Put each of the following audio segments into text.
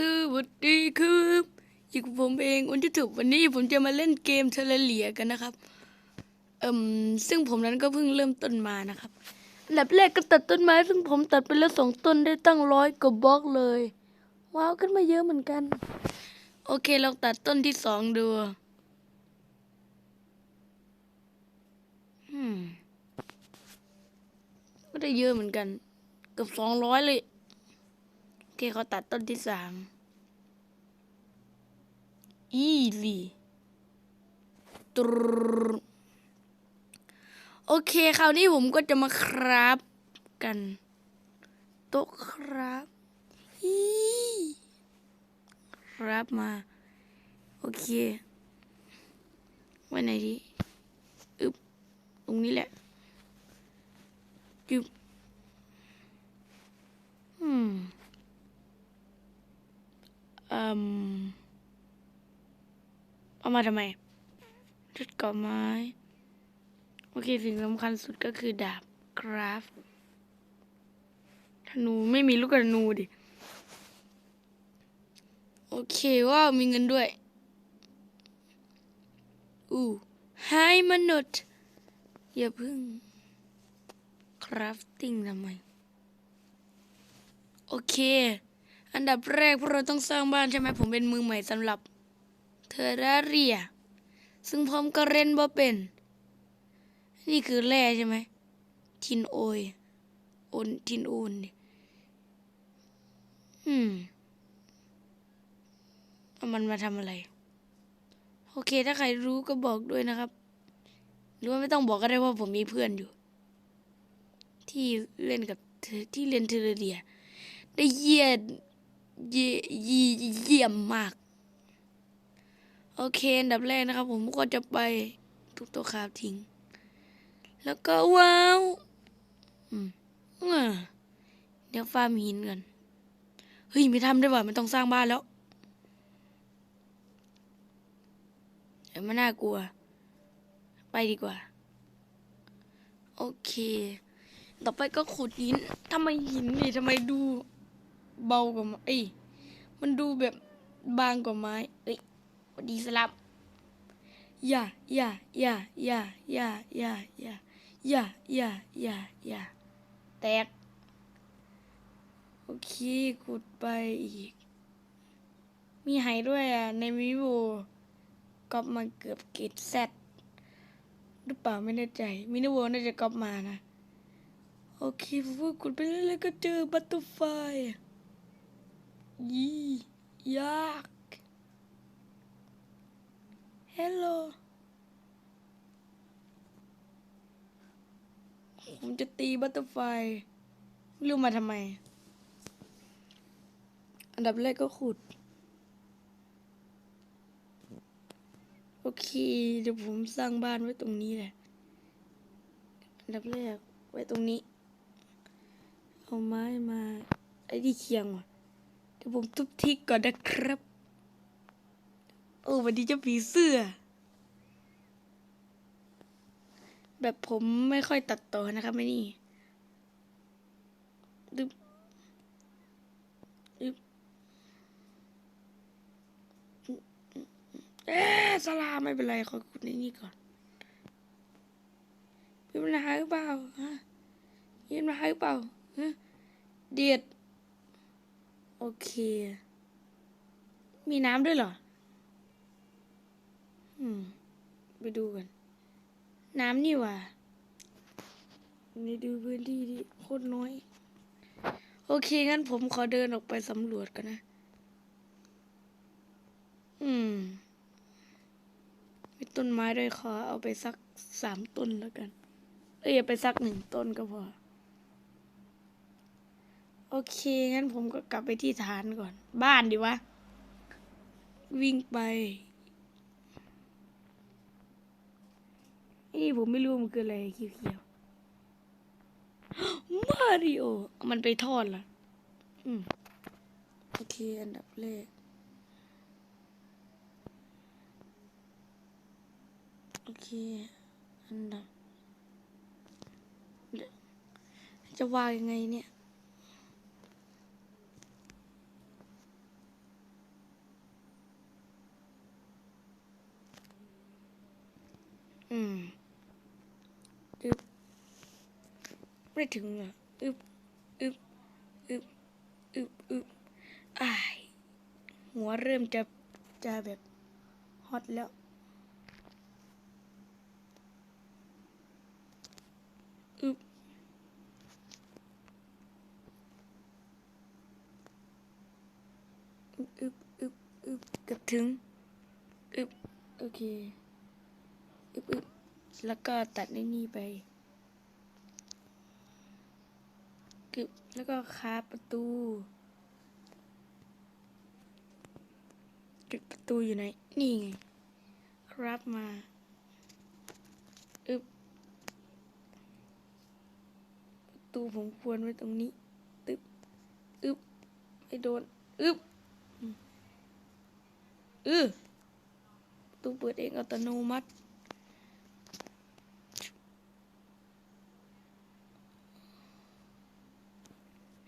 สวัสดีครับอยู่กับผมเองอุนทิถูกวันนี้ผมจะมาเล่นเกมเทเลเลียกันนะครับ เอ่มซึ่งผมนั้นก็เพิ่งเริ่มต้นมานะครับอันดับแรกก็ตัดต้นไม้ ซึ่งผมตัดไปแล้วสองต้นได้ตั้งร้อยกว่าบล็อกเลย ว้าวขึ้นมาเยอะเหมือนกัน โอเคเราตัดต้นที่สองดูอืมก็ได้เยอะเหมือนกัน เกือบสองร้อยเลย โอเคเขาตัดต้นที่สามอีลีตรโอเค คราวนี้ผมก็จะมาครับกันโต๊ะครับอีครับมา โอเคไว้ไหนดีอึบตรงนี้แหละจึบอืม อืมเอามาทำไมชุดเกาะไม้ โอเค สิ่งสำคัญสุดก็คือดาบคราฟธนูไม่มีลูกธนูดิ โอเคว้ามีเงินด้วย อู้ไฮมนุษย์ อย่าเพึ่ง คราฟติ้งทำไม โอเค อันดับแรกพวกเราต้องสร้างบ้านใช่ไหมผมเป็นมือใหม่สำหรับเทอร์เรีย ซึ่งผมก็เล่นบ่เป็น นี่คือแร่ใช่ไหมทินโอยโอนทินโอนอืมเอามันมาทำอะไร โอเค ถ้าใครรู้ก็บอกด้วยนะครับ หรือว่าไม่ต้องบอกก็ได้ว่าผมมีเพื่อนอยู่ ที่เล่นกับที่เล่นเทอร์เรีย ได้เยียม เยี่ยเยี่ยมมาก โอเคอันดับแรกนะครับ ผมก็จะไปทุกตัวคราบทิ้ง แล้วก็ว้าวอืมอ่าเดี๋ยวฟาร์มหินกันเฮ้ยไม่ทำได้ว่ะไม่ต้องสร้างบ้านแล้วเดี๋ยวมันน่ากลัว ไปดีกว่า โอเค ต่อไปก็ขุดหินทำไมหินนี่ทำไมดู เบากว่าไอ้มันดูแบบบางกว่าไม้ เอ้ยดีสลับอย่าอย่าอย่าอย่าอย่าอย่าอย่าอย่าอย่าอย่าอย่าแตก โอเคขุดไปอีก มีไหด้วยอะ ในวิโวก็มาเกือบเกตแซดหรือเปล่าไม่แน่ใจ มินิโวน่าจะก๊อปมานะ โอเคผมก็กดไปเรื่อยๆก็เจอบัตเตอร์ไฟ ยี่ยากฮัลโหลผมจะตีบัตเตอร์ไฟไม่รู้มาทำไม อันดับแรกก็ขุด โอเค เดี๋ยวผมสร้างบ้านไว้ตรงนี้แหละ อันดับแรกไว้ตรงนี้ เอาไม้มา ไอ้ที่เคียงว่ะ ดี๋ยวผมทุบทิกก่อนนะครับ โอ้วันนี้จะผีเสื้อ แบบผมไม่ค่อยตัดต่อนะครับไม่นี่ดึบดึบเอ๊ะสลาไม่เป็นไรขอคุณนี่ก่อนมีปัญหาหรือเปล่าฮะมีปัญหาหรือเปล่าฮะเดียด โอเค มีน้ำด้วยเหรอ อืม ไปดูกัน น้ำนี่ว่านี่ดูพื้นที่ดิโคตรน้อย โอเค งั้นผมขอเดินออกไปสำรวจกันนะ อืม มีต้นไม้ด้วยขอเอาไปสักสามต้นแล้วกัน เอ้ยไปสักหนึ่งต้นก็พอ โอเค งั้นผมก็กลับไปที่ฐานก่อน บ้านดีวะ วิ่งไป นี่ผมไม่รู้มันคืออะไรเขียวๆมาริโอ มันไปทอดละอืม โอเค อันดับแรก โอเค อันดับเดี๋ยวจะวางยังไงเนี่ย ไม่ถึงอะอึบอึบอึบอึบอึบอ้ายหัวเริ่มจะจะแบบฮอตแล้ว อึบอึบอึบอึบอึบเกือบถึง อึบโอเค อึบอึบแล้วก็ตัดในนี่ไป กึบแล้วก็คาประตูจุดประตูอยู่ไหน นี่ไง ครับมาอึบประตูผมควรไว้ตรงนี้ ตึบอึบไม่โดน อึบอืมอือประตูเปิดเองอัตโนมัติ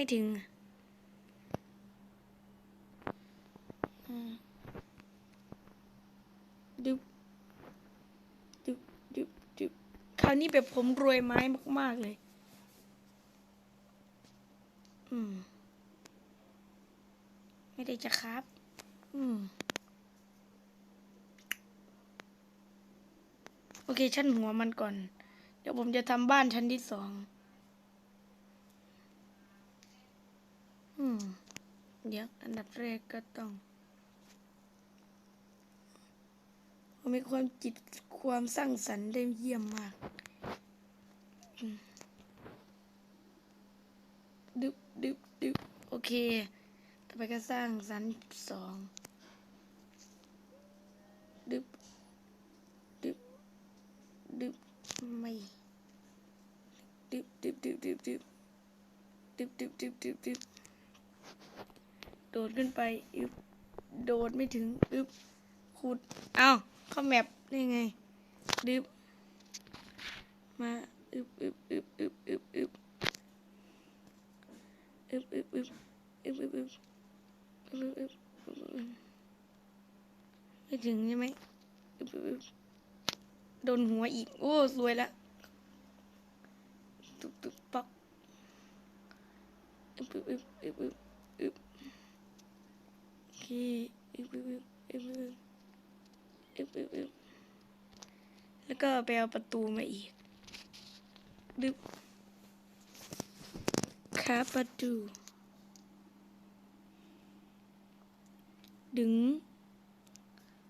ไม่ถึงอะอืมดึบดึบดึบดึบคราวนี้แบบผมรวยไม้มาก ๆ เลย อืม ไม่ได้จะครับ อืม โอเค ชั้นหัวมันก่อน เดี๋ยวผมจะทำบ้านชั้นที่สอง อืม เดี๋ยวอันดับแรกก็ต้องผมมีความจิตความสร้างสรรค์ได้เยี่ยมมากดึบดึบดึบโอเค ต่อไปก็สร้างสรรค์สองดึบดึบดึบไม่ดึบดึบดึบดึบดึบดึบดึบดึบดึบดึบ โดดขึ้นไปอึบโดดไม่ถึงอึบขุดเอาเข้าแมปได้ไงดึบมาอึบอึบอึบอึบอึบอึบอึบอึบอึบอึบอึบอึบอึบอึบอึบอึบไม่ถึงใช่ไหมอึบอึบอึบโดนหัวอีก โอ้สวยละตุ๊บตุ๊บปักอึบอึบอึบอึบอึบอึบ อึบอึบอึบอึบอึบอึอึบแล้วก็ไปเอาประตูมาอีกดึ๊บคาประตูดึง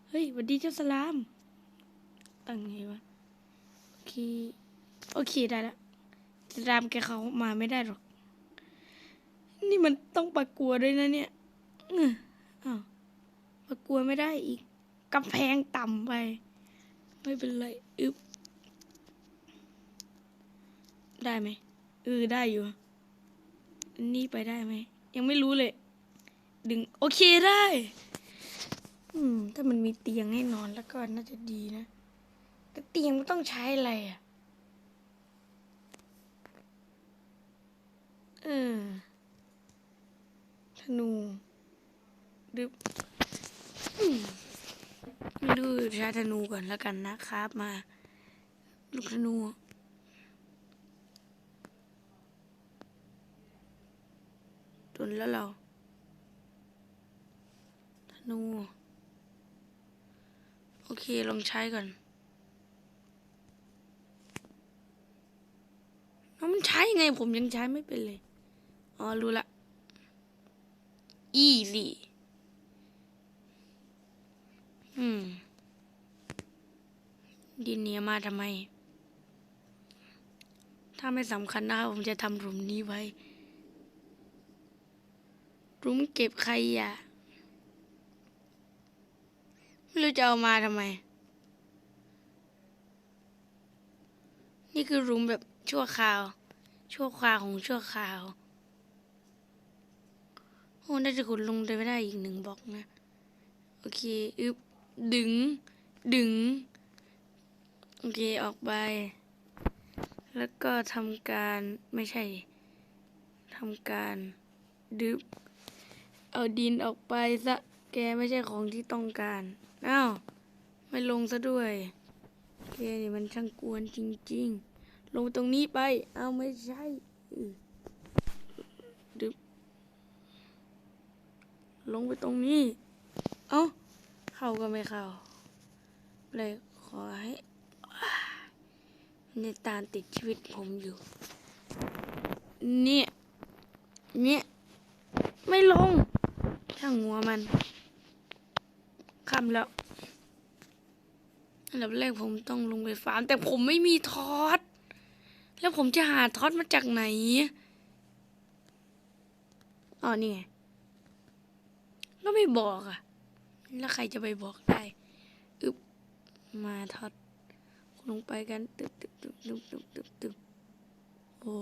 เฮ้ยวันดีเจ้าสลาม ตั้งไงวะ โอเค โอเคได้ละสลามแกเขามาไม่ได้หรอก นี่มันต้องประกวดด้วยนะเนี่ย อื้ออ้าวประกวไม่ได้อีกกำแพงต่ำไป ไม่เป็นไร อึบได้ไหมเออได้อยู่นนี่ไปได้ไหม ยังไม่รู้เลย ดึง โอเคได้ อืม ถ้ามันมีเตียงให้นอนแล้วก็น่าจะดีนะ แต่เตียงมันต้องใช้อะไรอะ เออธนู ดึบมไม่รู้ใช้ธนูก่อนแล้วกันนะครับ มา ลูกธนูจนแล้วเรา ธนู โอเค ลองใช้ก่อนแล้วมันใช้ยังไงผมยังใช้ไม่เป็นเลย อ๋อ รู้ละ easy อืม ดินเนี้ยมาทำไม ถ้าไม่สำคัญนะครับผมจะทำหลุมนี้ไว้หลุมเก็บขยะไม่รู้จะเอามาทำไม นี่คือหลุมแบบชั่วคราว ชั่วคราวของชั่วคราวโอ้น่าจะขุดลงไปไม่ได้อีกหนึ่งบล็อกนะ โอเค อึบ ดึง ดึง โอเค ออกไป แล้วก็ทำการไม่ใช่ทำการดึบเอาดินออกไปซะ แกไม่ใช่ของที่ต้องการ อ้าว ไม่ลงซะด้วยแกนี่มันช่างกวนจริง ๆ ลงตรงนี้ไป เอาไม่ใช่ดึบลงไปตรงนี้ เอ้า เข้าก็ไม่เข้า เลยขอให้ในตาติดชีวิตผมอยู่ เนี่ย เนี่ย ไม่ลง ช่างหัวมันคำแล้วอันดับแรกผมต้องลงไปฟาร์ม แต่ผมไม่มีทอสแล้วผมจะหาทอสมาจากไหนอ๋อนี่ไง ก็ไม่บอกอะ แล้วใครจะไปบอกได้อึบมาทอดลงไปกันตึบตึบตึบตึบตึบตึบตึบโอ้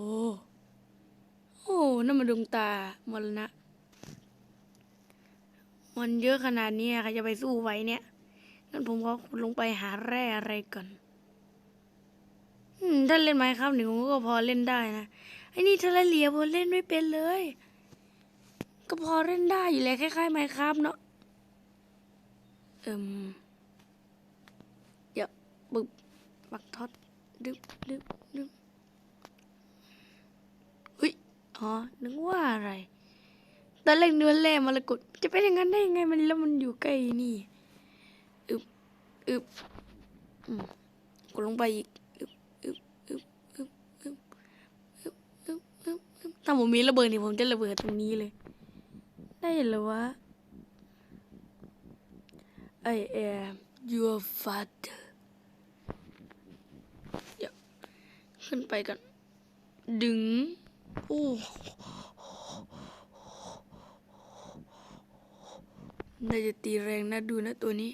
โอ้นั่นมันดวงตามรณะมันเยอะขนาดนี้ใครจะไปสู้ไหวเนี่ยงั้นผมขอลงไปหาแร่อะไรก่อนอืมถ้าเล่นไม้ครับหนึ่งก็พอเล่นได้นะไอ้นี่เทเลเลียผมเล่นไม่เป็นเลย ก็พอเล่นได้อยู่แหละคล้ายๆไม้ครับเนาะ เอิมเดี๋ยวบึบบักทอดดึบดึบดึบเฮ้ย อ๋อ นึกว่าอะไร ตอนแรกเนื้อแร่มรกตจะเป็นอย่างนั้นได้ยังไง มันแล้วมันอยู่ใกล้นี่ อึบอึบอืมกดลงไปอีกอึบอึบอึบอึบอึบอึบอึบอึบอึบถ้าผมมีระเบิดนี่ผมจะระเบิดตรงนี้เลย ได้เหรอวะ I am your father เดี๋ยวขึ้นไปกัน ดึง โอ้น่าจะตีแรงนะดูนะตัวนี้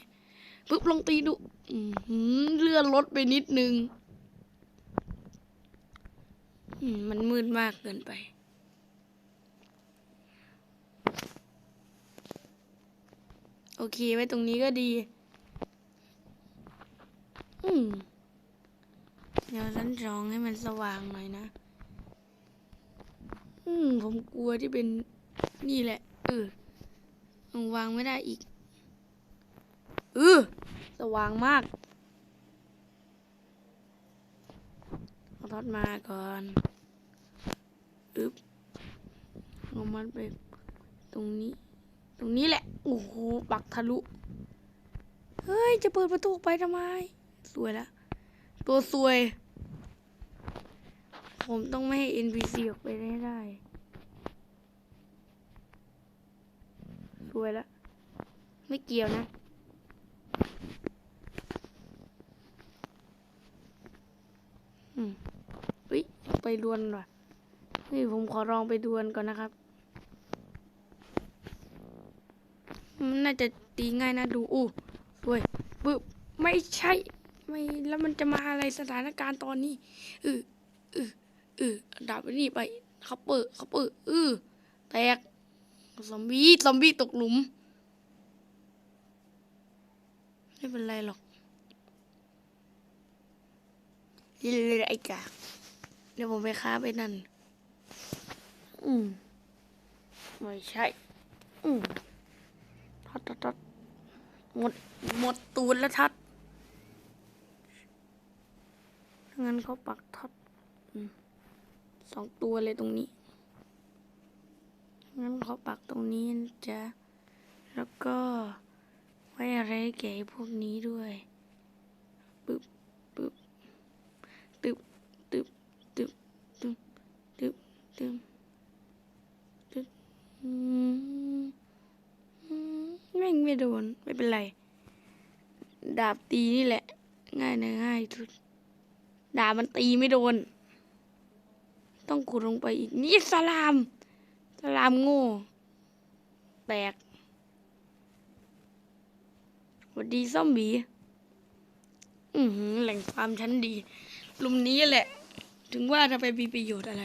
ปุ๊บลองตีดูอือหือเลื่อนรถไปนิดนึง มันมืดมากเกินไป โอเค ไว้ตรงนี้ก็ดี อืมเดี๋ยวชั้นสองให้มันสว่างหน่อยนะ อืม ผมกลัวที่เป็นนี่แหละ เออวางไม่ได้อีก เออ สว่างมากเอาทอดมาก่อน อึ๊บเอามันไปตรงนี้ ตรงนี้แหละ โอ้โห ปักทะลุ เฮ้ย จะเปิดประตูไปทำไม สวยละตัวสวย ผมต้องไม่ให้ NPC ออกไปได้ได้ สวยละ ไม่เกี่ยวนะอืมเฮ้ย ไปดวลหน่อยเฮ้ยผมขอลองไปดวลก่อนนะครับ มันน่าจะตีง่ายนะดูอู้สวยบึบไม่ใช่ไม่แล้วมันจะมาอะไรสถานการณ์ตอนนี้เออเออเอดาบไปนี่ไปเขาเปิดเขาเปิดเออแตกซอมบี้ซอมบี้ตกหลุมไม่เป็นไรหรอกเลยไอ้กาเดี๋ยวผมไปค้าไปนั่น อืม ไม่ใช่ อืม ทัดทัดทัดหมดหมดตูนแล้วทัดงั้นเขาปักทัดสองตัวเลยตรงนี้ งั้นเขาปักตรงนี้จ๊ะแล้วก็ไว้อะไรแก่พวกนี้ด้วยปึ๊บปึ๊บตึบตึบตึบตึบตึบตึบตึบอืม แม่งไม่โดน ไม่เป็นไร ดาบตีนี่แหละ ง่ายนะง่ายสุด ดาบมันตีไม่โดน ต้องขุดลงไปอีก นี่สลาม สลามโง่ แตกสวัสดีซอมบี้อือหือแหล่งฟาร์มชั้นดี ลุมนี้แหละ ถึงว่าจะไปมีประโยชน์อะไร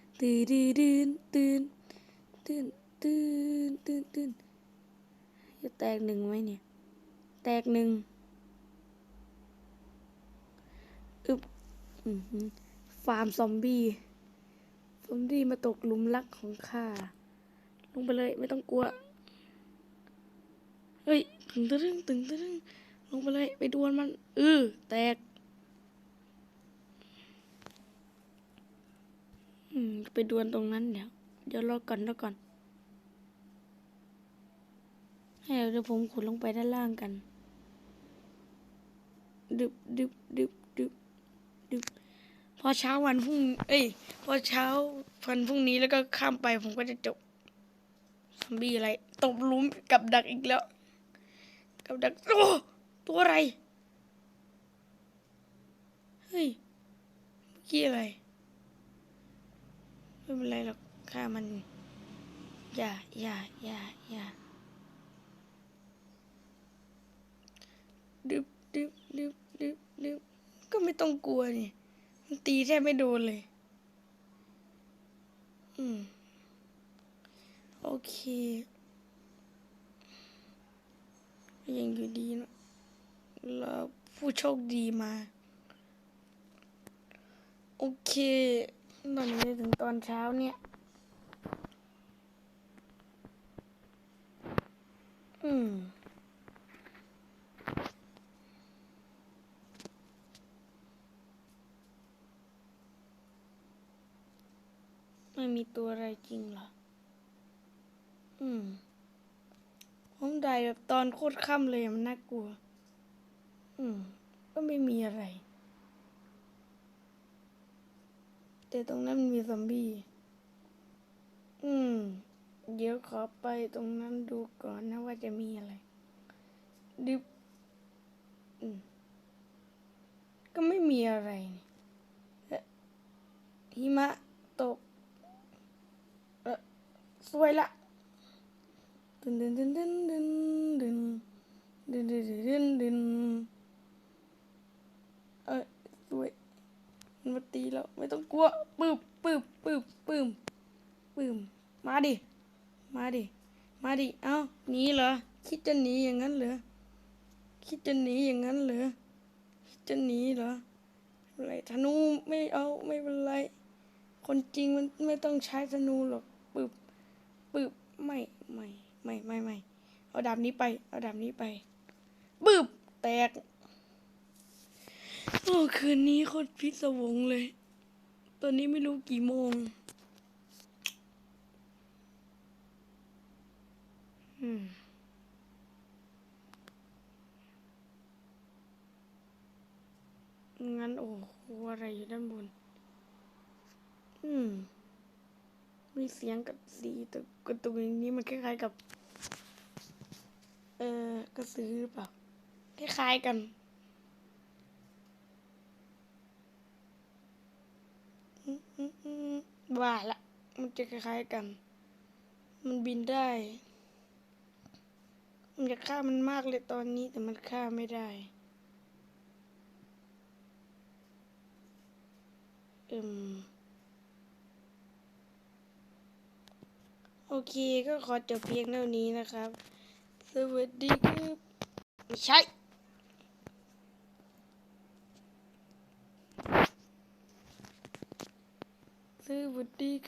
ตื่นตื่นตื่นตื่นตื่นตื่นตื่นจะแตกหนึ่งไหมเนี่ย แตกหนึ่งอึบฟาร์มซอมบี้ ซอมบี้มาตกหลุมรักของข้า ลงไปเลยไม่ต้องกลัว เฮ้ย ตึงตึงตึงตึงลงไปเลย ไปดวลมันเออแตก อืม ไปดวลตรงนั้นเดี๋ยว เดี๋ยวรอก่อนรอก่อนให้เดี๋ยวผมขุดลงไปด้านล่างกัน ดึบดึบดึบดึบดึบพอเช้าวันพรุ่ง เอ้ย พอเช้าวันพรุ่งนี้แล้วก็ข้ามไปผมก็จะจบซอมบี้อะไรตบลุมกับดักอีกแล้ว กับดัก โอ้ตัวอะไร เฮ้ยเมื่อกี้อะไร ไม่เป็นไรหรอกฆ่ามัน อย่าอย่าอย่าอย่าดึบดึบดึบดึบดึบก็ไม่ต้องกลัวนี่ มันตีแทบไม่โดนเลย อืม โอเค ยังอยู่ดีนะแล้วผู้โชคดีมา โอเค ตอนนี้ถึงตอนเช้าเนี่ย อืมไม่มีตัวอะไรจริงเหรอ อืม ผมได้แบบตอนโคตรค่ำเลยมันน่ากลัว อืม ก็ไม่มีอะไร แต่ตรงนั้นมันมีซอมบี้ อืม เดี๋ยวขอไปตรงนั้นดูก่อนนะว่าจะมีอะไร ดิบอืม ก็ไม่มีอะไรนี่หิมะตก เออสวยละดึนดึนดึนดึนดึนดึนดึนดึนดึนดึนเออสวย มันมาตีแล้วไม่ต้องกลัวปืบปืบปืบปืมปืมมาดิ มาดิ มาดิ เอ้าหนีเหรอ คิดจะหนีอย่างนั้นเหรอ คิดจะหนีอย่างนั้นเหรอ คิดจะหนีเหรอไม่เป็นไรธนูไม่เอาไม่เป็นไร คนจริงมันไม่ต้องใช้ธนูหรอกปึบปึบไม่ไม่ไม่ไม่ไม่เอาดาบนี้ไป เอาดาบนี้ไปบึบแตก โอ้คืนนี้โคตรพิศวงเลย ตอนนี้ไม่รู้กี่โมงงั้นโอ้โหอะไรอยู่ด้านบน อืม มีเสียงกับสีแต่กระตุกอย่างนี้มันคล้ายๆกับ เออกระสือหรือเปล่า คล้ายๆกัน อืมอืมอืม ว่าละ มันจะคล้ายๆกัน มันบินได้ มันจะฆ่ามันมากเลยตอนนี้แต่มันฆ่าไม่ได้ อืม โอเคก็ขอจบเพียงเท่านี้นะครับ สวัสดีครับไม่ใช่ से हैं